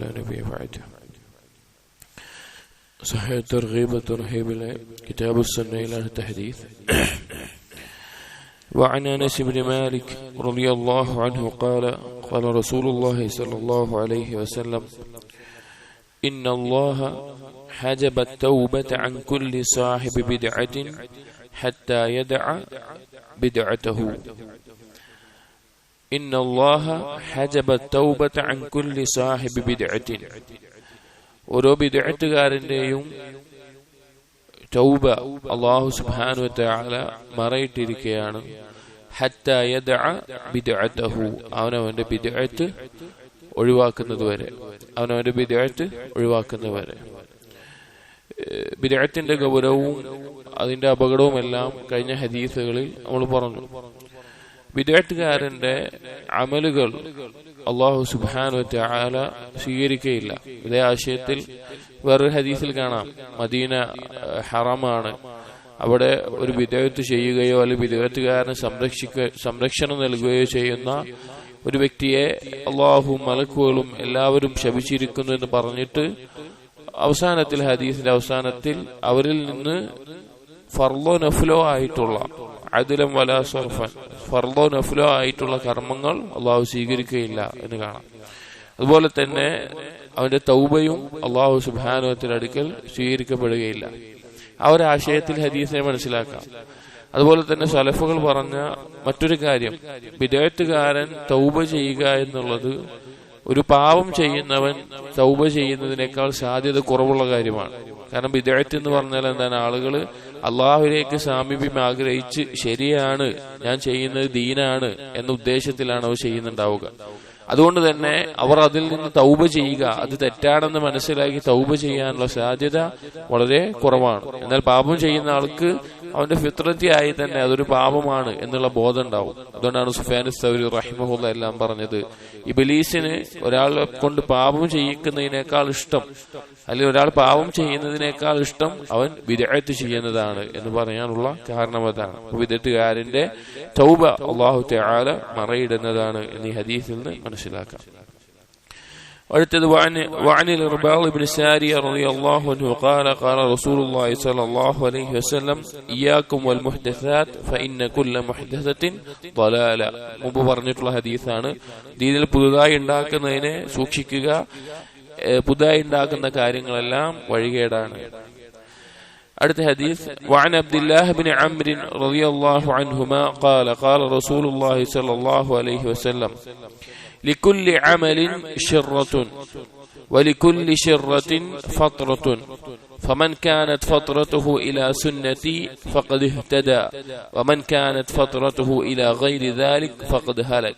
لا نبي بعده صحيح الترغيب والترهيب كتاب السنة إلى التحديث. وعن أنس بن مالك رضي الله عنه قال قال رسول الله صلى الله عليه وسلم إن الله حجب التوبة عن كل صاحب بدعة حتى يدع بدعته. إن الله حجب التوبة عن كل صاحب بدعة ഓരോ ബിദഅത്തുകാരന്റെയും തൗബ അള്ളാഹു സുബ്ഹാനഹു വതആല മറയിട്ടിരിക്കുകയാണ് ഹത്ത യദഅ ബിദഅതഹു അവനവന്റെ ബിദഅത്ത് ഒഴിവാക്കുന്നത് വരെ അവനവന്റെ ബിദഅത്ത് ഒഴിവാക്കുന്നത് വരെ ബിദഅത്തിന്റെ ഗൗരവവും അതിന്റെ അപകടവും എല്ലാം കഴിഞ്ഞ ഹദീസുകളിൽ നമ്മൾ പറഞ്ഞു വിദേട്ടുകാരന്റെ അമലുകൾ അള്ളാഹു സുബാനു ആല സ്വീകരിക്കുകയില്ല ഇതേ ആശയത്തിൽ വേറൊരു ഹദീസിൽ കാണാം. മദീന ഹറമാണ്. അവിടെ ഒരു വിദേഹത്ത് ചെയ്യുകയോ അല്ലെങ്കിൽ വിദേഹത്തുകാരന് സംരക്ഷിക്ക സംരക്ഷണം നൽകുകയോ ചെയ്യുന്ന ഒരു വ്യക്തിയെ അള്ളാഹും മലക്കുകളും എല്ലാവരും ശപിച്ചിരിക്കുന്നു എന്ന് പറഞ്ഞിട്ട് അവസാനത്തിൽ ഹദീസിന്റെ അവസാനത്തിൽ അവരിൽ നിന്ന് ഫർലോ നഫ്ലോ ആയിട്ടുള്ള അതിലും വല സർഫൻ. ഫർദോ നഫ്ലോ ആയിട്ടുള്ള കർമ്മങ്ങൾ അള്ളാഹു സ്വീകരിക്കുകയില്ല എന്ന് കാണാം. അതുപോലെ തന്നെ അവന്റെ തൗബയും അള്ളാഹു സുബാനുവത്തിന്റെ അടുക്കൽ സ്വീകരിക്കപ്പെടുകയില്ല. ആ ഒരു ആശയത്തിൽ ഹദീസിനെ മനസ്സിലാക്കാം. അതുപോലെ തന്നെ സലഫുകൾ പറഞ്ഞ മറ്റൊരു കാര്യം വിദേത്തുകാരൻ തൗബ ചെയ്യുക എന്നുള്ളത് ഒരു പാവം ചെയ്യുന്നവൻ തൗബ ചെയ്യുന്നതിനേക്കാൾ സാധ്യത കുറവുള്ള കാര്യമാണ്. കാരണം വിദേഹത്ത് എന്ന് പറഞ്ഞാൽ എന്താണ്? ആളുകൾ അള്ളാഹുലേക്ക് സാമീപ്യം ആഗ്രഹിച്ച് ശരിയാണ് ഞാൻ ചെയ്യുന്നത് ദീനാണ് എന്ന ഉദ്ദേശത്തിലാണ് അവർ ചെയ്യുന്നുണ്ടാവുക. അതുകൊണ്ട് തന്നെ അവർ അതിൽ നിന്ന് തൗബ ചെയ്യുക. അത് തെറ്റാണെന്ന് മനസ്സിലാക്കി തൗബ ചെയ്യാനുള്ള സാധ്യത വളരെ കുറവാണ്. എന്നാൽ പാപം ചെയ്യുന്ന ആൾക്ക് അവന്റെ ഫിത്രത്തിയായി തന്നെ അതൊരു പാപമാണ് എന്നുള്ള ബോധം ഉണ്ടാവും. അതുകൊണ്ടാണ് സുഫാൻ സൗരി റഹിമഹുല്ല എല്ലാം പറഞ്ഞത് ഈ ബലീസിന് ഒരാളെ കൊണ്ട് പാപം ചെയ്യിക്കുന്നതിനേക്കാൾ ഇഷ്ടം അല്ലെങ്കിൽ ഒരാൾ പാപം ചെയ്യുന്നതിനേക്കാൾ ഇഷ്ടം അവൻ വിദഗ്ധത്ത് ചെയ്യുന്നതാണ് എന്ന് പറയാനുള്ള കാരണം അതാണ്. വിദഗ്ധകാരന്റെ തൗബ അള്ളാഹു തആല മറയിടുന്നതാണ് എന്നീ ഹദീസിൽ നിന്ന് മനസ്സിലാക്കാം അടുത്തത് وعن الإرباض بن سارية رضي الله عنه قال قال رسول الله صلى الله عليه وسلم إياكم والمحدثات فإن كل محدثة ضلالة മുമ്പ് പറഞ്ഞിട്ടുള്ള ഹദീസാണ് ദീനിൽ പുതുതായി ഉണ്ടാക്കുന്നതിനെ സൂക്ഷിക്കുക പുതുതായി ഉണ്ടാക്കുന്ന കാര്യങ്ങളെല്ലാം വഴികേടാണ് അടുത്ത ഹദീസ് وعن عبد الله بن عمرو رضي الله عنهما قال قال رسول الله صلى الله عليه وسلم لكل عمل شرة ولكل شرة فترة فمن كانت فترته إلى سنتي فقد اهتدى ومن كانت فترته إلى غير ذلك فقد هلك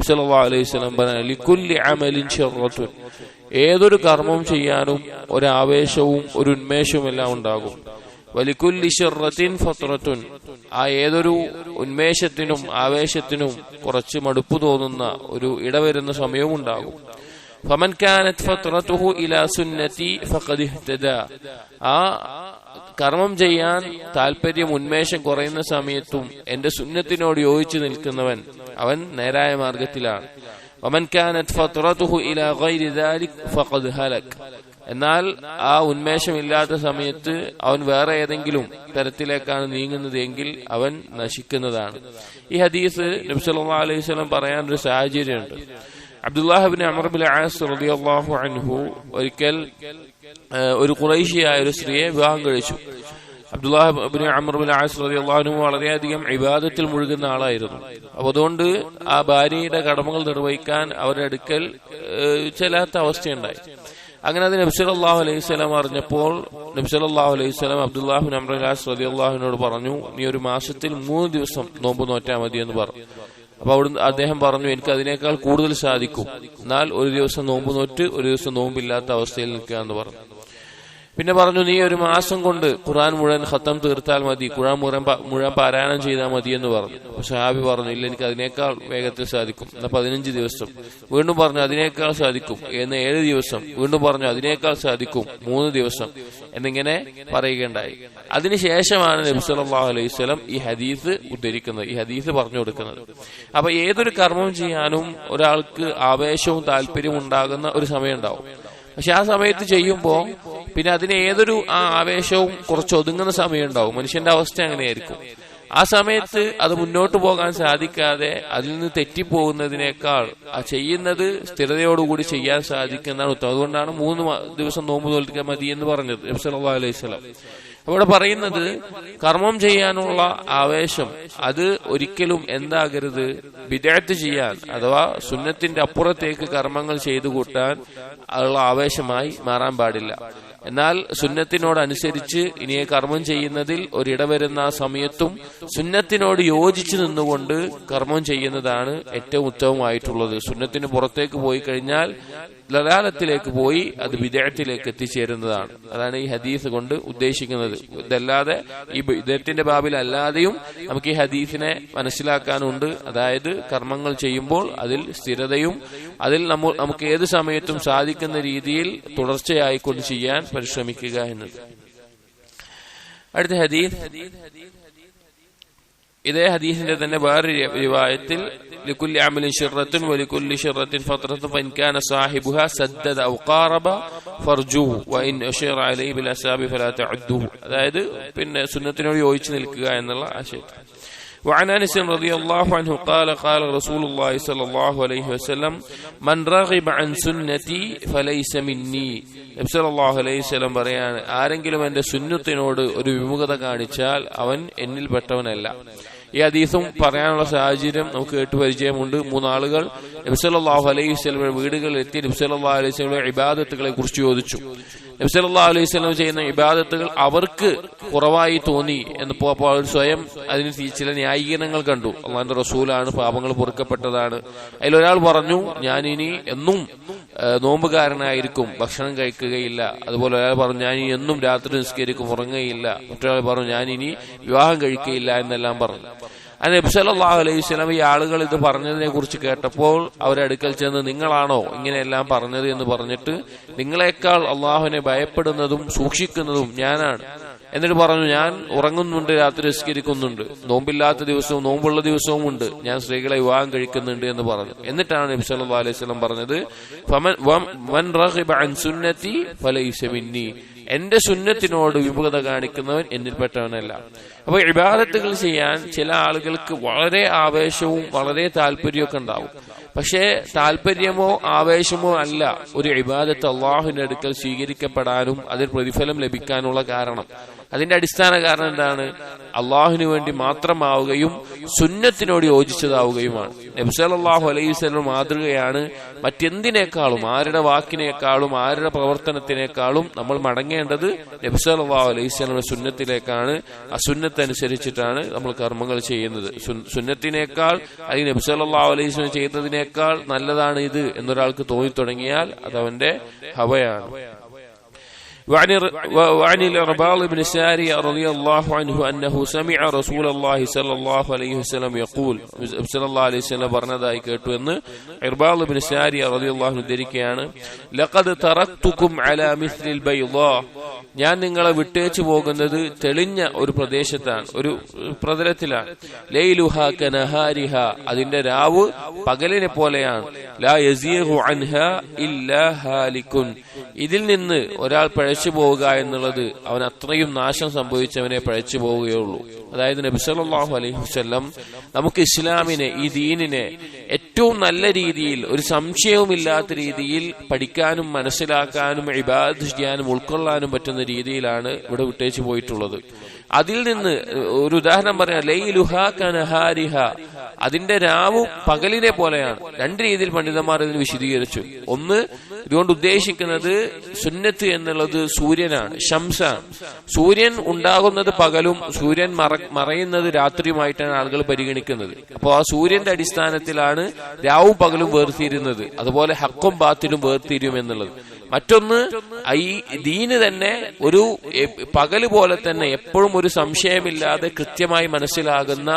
صلى الله عليه وسلم لكل عمل شرة ഏതൊരു കർമ്മം ചെയ്യാനും ഒരാവേശവും ഒരു ഉന്മേഷവും എല്ലാം ഉണ്ടാകും വലിക്കുല്ലി ആ ഏതൊരു ഉന്മേഷത്തിനും ആവേശത്തിനും കുറച്ച് മടുപ്പ് തോന്നുന്ന ഒരു ഇടവരുന്ന സമയവും ഉണ്ടാകും ഫമൻ കാനത് ഇലാ സുന്നതി ആ കർമ്മം ചെയ്യാൻ താല്പര്യം ഉന്മേഷം കുറയുന്ന സമയത്തും എന്റെ സുന്നത്തിനോട് യോജിച്ചു നിൽക്കുന്നവൻ അവൻ നേരായ മാർഗത്തിലാണ്. വമൻ കാനത് ഫത്രത്തുഹു ഇലാ ഫഖദ് ഹലക്. എന്നാൽ ആ ഉന്മേഷമില്ലാത്ത സമയത്ത് അവൻ വേറെ ഏതെങ്കിലും തരത്തിലേക്കാണ് നീങ്ങുന്നത് എങ്കിൽ അവൻ നശിക്കുന്നതാണ്. ഈ ഹദീസ് നബ്സല്ലാ പറയാൻ ഒരു സാഹചര്യമുണ്ട്. അബ്ദുല്ലാഹിബിൻ അമർബിൻ ആസ് റളിയല്ലാഹു അൻഹു ഒരിക്കൽ ഒരു കുറേശ്യയായ ഒരു സ്ത്രീയെ വിവാഹം കഴിച്ചു. അബ്ദുല്ലാഹിബിൻ അമർബിൻ ആസ് റളിയല്ലാഹു വളരെയധികം ഇബാദത്തിൽ മുഴുകുന്ന ആളായിരുന്നു. അപ്പൊ അതുകൊണ്ട് ആ ഭാര്യയുടെ കടമകൾ നിർവഹിക്കാൻ അവരുടെ അടുക്കൽ ചെല്ലാത്ത അവസ്ഥയുണ്ടായി. അങ്ങനെ അത് നബ്സലാഹു അലൈഹി സ്വലാം അറിഞ്ഞപ്പോൾ നബ്സലാഹു അലൈഹി സ്വലാം അബ്ദുല്ലാഹു അമ്രാസ് റതി അള്ളാഹുവിനോട് പറഞ്ഞു നീ ഒരു മാസത്തിൽ മൂന്ന് ദിവസം നോമ്പ് നോറ്റാൽ മതി എന്ന് പറഞ്ഞു അപ്പൊ അവിടുന്ന് അദ്ദേഹം പറഞ്ഞു എനിക്ക് അതിനേക്കാൾ കൂടുതൽ സാധിക്കും. എന്നാൽ ഒരു ദിവസം നോമ്പ് നോറ്റ് ഒരു ദിവസം നോമ്പില്ലാത്ത അവസ്ഥയിൽ നിൽക്കുക എന്ന് പറഞ്ഞു. പിന്നെ പറഞ്ഞു നീ ഒരു മാസം കൊണ്ട് ഖുറാൻ മുഴുവൻ ഖത്തം തീർത്താൽ മതി ഖുറാൻ മുഴുവൻ മുഴുവൻ പാരായണം ചെയ്താൽ മതി എന്ന് പറഞ്ഞു. പക്ഷെ പറഞ്ഞു ഇല്ല എനിക്ക് അതിനേക്കാൾ വേഗത്തിൽ സാധിക്കും. എന്നാ പതിനഞ്ച് ദിവസം. വീണ്ടും പറഞ്ഞു അതിനേക്കാൾ സാധിക്കും. എന്ന് ഏഴ് ദിവസം. വീണ്ടും പറഞ്ഞു അതിനേക്കാൾ സാധിക്കും. മൂന്ന് ദിവസം. എന്നിങ്ങനെ പറയുകയുണ്ടായി. അതിനുശേഷമാണ് നബി സല്ലല്ലാഹു അലൈഹി വസല്ലം ഈ ഹദീസ് ഉദ്ധരിക്കുന്നത് ഈ ഹദീസ് പറഞ്ഞു കൊടുക്കുന്നത്. അപ്പൊ ഏതൊരു കർമ്മം ചെയ്യാനും ഒരാൾക്ക് ആവേശവും താല്പര്യവും ഉണ്ടാകുന്ന ഒരു സമയം ഉണ്ടാവും. പക്ഷെ ആ സമയത്ത് ചെയ്യുമ്പോൾ പിന്നെ അതിന് ഏതൊരു ആ ആവേശവും കുറച്ച് ഒതുങ്ങുന്ന സമയം ഉണ്ടാവും മനുഷ്യന്റെ അവസ്ഥ അങ്ങനെയായിരിക്കും. ആ സമയത്ത് അത് മുന്നോട്ട് പോകാൻ സാധിക്കാതെ അതിൽ നിന്ന് തെറ്റിപ്പോകുന്നതിനേക്കാൾ ആ ചെയ്യുന്നത് സ്ഥിരതയോടുകൂടി ചെയ്യാൻ സാധിക്കുന്നതാണ് ഉത്തമം. അതുകൊണ്ടാണ് മൂന്ന് ദിവസം നോമ്പ് തോൽക്കാൻ മതി എന്ന് പറഞ്ഞത് അലൈഹി വസല്ലം. അവിടെ പറയുന്നത് കർമ്മം ചെയ്യാനുള്ള ആവേശം അത് ഒരിക്കലും എന്താകരുത് വിദേഹത്ത് ചെയ്യാൻ അഥവാ സുന്നത്തിന്റെ അപ്പുറത്തേക്ക് കർമ്മങ്ങൾ ചെയ്തു കൂട്ടാൻ ഉള്ള ആവേശമായി മാറാൻ പാടില്ല. എന്നാൽ സുന്നത്തിനോട് അനുസരിച്ച് ഇനിയെ കർമ്മം ചെയ്യുന്നതിൽ ഒരിടവരുന്ന ആ സമയത്തും സുന്നത്തിനോട് യോജിച്ചു നിന്നുകൊണ്ട് കർമ്മം ചെയ്യുന്നതാണ് ഏറ്റവും ഉത്തമമായിട്ടുള്ളത്. സുന്നത്തിന് പുറത്തേക്ക് പോയി കഴിഞ്ഞാൽ ലലാലത്തിലേക്ക് പോയി അത് വിദേഹത്തിലേക്ക് എത്തിച്ചേരുന്നതാണ്. അതാണ് ഈ ഹദീസ് കൊണ്ട് ഉദ്ദേശിക്കുന്നത്. ഇതല്ലാതെ ഈ വിദേഹത്തിന്റെ ബാബിൽ അല്ലാതെയും നമുക്ക് ഈ ഹദീസിനെ മനസ്സിലാക്കാനുണ്ട്. അതായത് കർമ്മങ്ങൾ ചെയ്യുമ്പോൾ അതിൽ സ്ഥിരതയും അതിൽ നമുക്ക് ഏത് സമയത്തും സാധിക്കുന്ന രീതിയിൽ തുടർച്ചയായിക്കൊണ്ട് ചെയ്യാൻ പരിശ്രമിക്കുക എന്നത് അടുത്ത ഹദീസ് ഇതേ ഹദീസിന്റെ തന്നെ വേറൊരു വിവാഹത്തിൽ لِكُلِّ عَمْلٍ شِرَّةٍ وَلِكُلِّ شِرَّةٍ فَطْرَةٌ فَإِنْ كَانَ صَاحِبُهَا سَدَّدَ أَوْ قَارَبَ فَرْجُهُ وَإِنْ أُشِيرَ عَلَيْهِ بِالْأَسَابِ فَلَا تَعُدُّهُ. അതായത് പിന്നെ സുന്നത്തിനോട് യോജിച്ച് നിൽക്കുക എന്നുള്ള ആശയം. وعن انس رضي الله عنه قال قال رسول الله صلى الله عليه وسلم من رغب عن سنتي فليس مني നബി സല്ലല്ലാഹു അലൈഹി വസല്ലം പറയാണ് ആരെങ്കിലും എന്റെ സുന്നത്തിനോട് ഒരു വിമുഖത കാണിച്ചാൽ അവൻ എന്നിൽപ്പെട്ടവനല്ല ഈ അദീസും പറയാനുള്ള സാഹചര്യം നമുക്ക് കേട്ട് പരിചയമുണ്ട്. മൂന്നാളുകൾ നബ്സലാഹു അലൈഹി സ്വലമിയുടെ വീടുകളിൽ എത്തി നബ്സല്ലാ അലൈഹി സ്വലമിയുടെ ഇബാദത്തുകളെ കുറിച്ച് ചോദിച്ചു. നബ്സല്ലാ അലൈഹി സ്വലം ചെയ്യുന്ന ഇബാദത്തുകൾ അവർക്ക് കുറവായി തോന്നി എന്ന് അപ്പോൾ അവർ സ്വയം അതിന് ചില ന്യായീകരണങ്ങൾ കണ്ടു. അള്ളാന്റെ റസൂലാണ് പാപങ്ങൾ പൊറുക്കപ്പെട്ടതാണ്. അതിലൊരാൾ പറഞ്ഞു ഞാനിനി എന്നും നോമ്പുകാരനായിരിക്കും ഭക്ഷണം കഴിക്കുകയില്ല. അതുപോലെ ഒരാൾ പറഞ്ഞു ഞാൻ എന്നും രാത്രി നിസ്കരിക്കും ഉറങ്ങുകയില്ല. മറ്റൊരാൾ പറഞ്ഞു ഞാൻ ഇനി വിവാഹം കഴിക്കുകയില്ല എന്നെല്ലാം പറഞ്ഞു. അതിന് നബി സല്ലല്ലാഹു അലൈഹി സ്വലാം ഈ ആളുകൾ ഇത് പറഞ്ഞതിനെ കുറിച്ച് കേട്ടപ്പോൾ അവരടുക്കൽ ചെന്ന് നിങ്ങളാണോ ഇങ്ങനെയെല്ലാം പറഞ്ഞത്? എന്ന് പറഞ്ഞിട്ട് നിങ്ങളെക്കാൾ അള്ളാഹുവിനെ ഭയപ്പെടുന്നതും സൂക്ഷിക്കുന്നതും ഞാനാണ്. എന്നിട്ട് പറഞ്ഞു ഞാൻ ഉറങ്ങുന്നുണ്ട് രാത്രി നിസ്കരിക്കുന്നുണ്ട്. നോമ്പില്ലാത്ത ദിവസവും നോമ്പുള്ള ദിവസവും ഉണ്ട്. ഞാൻ സ്ത്രീകളെ വിവാഹം കഴിക്കുന്നുണ്ട് എന്ന് പറഞ്ഞു. എന്നിട്ടാണ് നബി സല്ലു അലൈഹി സ്വലം പറഞ്ഞത് മിന്നി. എന്റെ സുന്നത്തിനോട് വിമുഖത കാണിക്കുന്നവൻ എന്നിൽപ്പെട്ടവനല്ല. അപ്പൊ ഇബാദത്തുകൾ ചെയ്യാൻ ചില ആളുകൾക്ക് വളരെ ആവേശവും വളരെ താല്പര്യമൊക്കെ ഉണ്ടാവും. പക്ഷേ താല്പര്യമോ ആവേശമോ അല്ല. ഒരു ഇബാദത്ത് അള്ളാഹുവിന്റെ അടുക്കൽ സ്വീകരിക്കപ്പെടാനും അതിൽ പ്രതിഫലം ലഭിക്കാനുള്ള കാരണം. അതിന്റെ അടിസ്ഥാന കാരണം എന്താണ്? അള്ളാഹുവിന് വേണ്ടി മാത്രമാവുകയും സുന്നത്തിനോട് യോജിച്ചതാവുകയുമാണ്. നബ്സലാഹു അലൈഹി സ്വലം മാതൃകയാണ് മറ്റെന്തിനേക്കാളും ആരുടെ വാക്കിനേക്കാളും ആരുടെ പ്രവർത്തനത്തിനേക്കാളും നമ്മൾ മടങ്ങേണ്ടത് നബ്സലാഹു അലൈഹി സ്വലമിന്റെ സുന്നത്തിലേക്കാണ്. ആ സുന്നത്തനുസരിച്ചിട്ടാണ് നമ്മൾ കർമ്മങ്ങൾ ചെയ്യുന്നത്. സുന്നത്തിനേക്കാൾ അല്ലെങ്കിൽ നബ്സലാഹു അലൈഹി സ്വലം ചെയ്തതിനേക്കാൾ നല്ലതാണ് ഇത് എന്നൊരാൾക്ക് തോന്നി തുടങ്ങിയാൽ അതവന്റെ ഹവയാണ്. وعن وعن الإرباض بن ساري رضي الله عنه أنه سمع رسول الله صلى الله عليه وسلم يقول صلى الله عليه وسلم പറഞ്ഞതായി കേട്ടു എന്ന് ഇർബാദ് ബിൻ സാരി റളിയല്ലാഹു അൻഹു ധരിക്കുകയാണ് ലഖദ് തറക്തുക്കും അലാ മിസ്ലിൽ ബൈളാ ഞാൻ നിങ്ങളെ വിട്ടേച്ചു പോകുന്നത് തെളിഞ്ഞ ഒരു പ്രദേശത്താണ് ഒരു പ്രതലത്തിലാണ് ലൈലുഹ കനഹാരിഹ അതിന്റെ രാവ് പകലിനെ പോലെയാണ് ലാ യസീഹു അൻഹ ഇല്ലാ ഹാലിക്കുൻ ഇതിൽ നിന്ന് ഒരാൾ പഴച്ചു പോവുക എന്നുള്ളത് അവൻ അത്രയും നാശം സംഭവിച്ചവനെ പഴച്ചു പോവുകയുള്ളൂ. അതായത് നബി സല്ലല്ലാഹു അലൈഹി നമുക്ക് ഇസ്ലാമിനെ ഈ ദീനിനെ ഏറ്റവും നല്ല രീതിയിൽ ഒരു സംശയവുമില്ലാത്ത രീതിയിൽ പഠിക്കാനും മനസ്സിലാക്കാനും ഇബാദ് ചെയ്യാനും ഉൾക്കൊള്ളാനും പറ്റുന്ന രീതിയിലാണ് ഇവിടെ വിട്ടേച്ചു പോയിട്ടുള്ളത്. അതിൽ നിന്ന് ഒരു ഉദാഹരണം പറയാം. ലൈ ലുഹ കനഹാരിഹ. അതിന്റെ രാവും പകലിനെ പോലെയാണ്. രണ്ട് രീതിയിൽ പണ്ഡിതന്മാർ ഇതിന് വിശദീകരിച്ചു. ഒന്ന് ഇതുകൊണ്ട് ഉദ്ദേശിക്കുന്നത് സുന്നത്ത് എന്നുള്ളത് സൂര്യനാണ് ശംസാണ്. സൂര്യൻ ഉണ്ടാകുന്നത് പകലും സൂര്യൻ മറ മറയുന്നത് രാത്രിയുമായിട്ടാണ് ആളുകൾ പരിഗണിക്കുന്നത്. അപ്പോൾ ആ സൂര്യന്റെ അടിസ്ഥാനത്തിലാണ് രാവും പകലും വേർതിരുന്നത്. അതുപോലെ ഹക്കും ബാത്തിലും വേർതിരും എന്നുള്ളത് മറ്റൊന്ന് ഈ ദീന് തന്നെ ഒരു പകൽ പോലെ തന്നെ എപ്പോഴും ഒരു സംശയമില്ലാതെ കൃത്യമായി മനസ്സിലാകുന്ന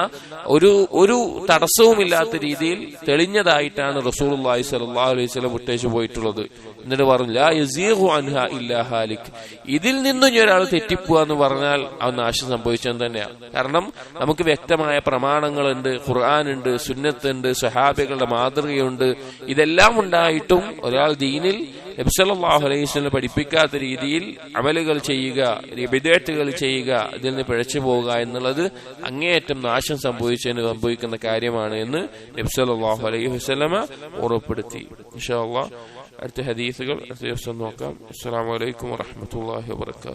ഒരു ഒരു തടസ്സവുമില്ലാത്ത രീതിയിൽ തെളിഞ്ഞതായിട്ടാണ് റസൂൽ അള്ളാഹി സലാ അലൈഹി സ്വലം വിട്ടേച്ചു പോയിട്ടുള്ളത്. എന്നിട്ട് പറഞ്ഞു അൻഹ ഇല്ലാ ഹാലിക്. ഇതിൽ നിന്നും ഇനി ഒരാൾ തെറ്റിപ്പോ എന്ന് പറഞ്ഞാൽ അവൻ നാശം സംഭവിച്ചത് തന്നെയാണ് കാരണം നമുക്ക് വ്യക്തമായ പ്രമാണങ്ങളുണ്ട് ഖുർആാനുണ്ട് സുന്നത്തുണ്ട് സ്വഹാബികളുടെ മാതൃകയുണ്ട്. ഇതെല്ലാം ഉണ്ടായിട്ടും ഒരാൾ ദീനിൽ നബ്സല്ലാഹു അലൈഹി പഠിപ്പിക്കാത്ത രീതിയിൽ അമലുകൾ ചെയ്യുക വിദേട്ടുകൾ ചെയ്യുക ഇതിൽ നിന്ന് പിഴച്ചു പോവുക എന്നുള്ളത് അങ്ങേയറ്റം നാശം സംഭവിച്ചതിന് സംഭവിക്കുന്ന കാര്യമാണ് എന്ന് നബ്സല്ലാഹു അലൈഹി വസ്ലമ ഓർമ്മപ്പെടുത്തി ഇൻഷാ അടുത്ത ഹദീസുകൾ അടുത്ത ദിവസം നോക്കാം. അസ്സാം വലൈക്കും വാഹമത്തല്ലാഹി വാത്തു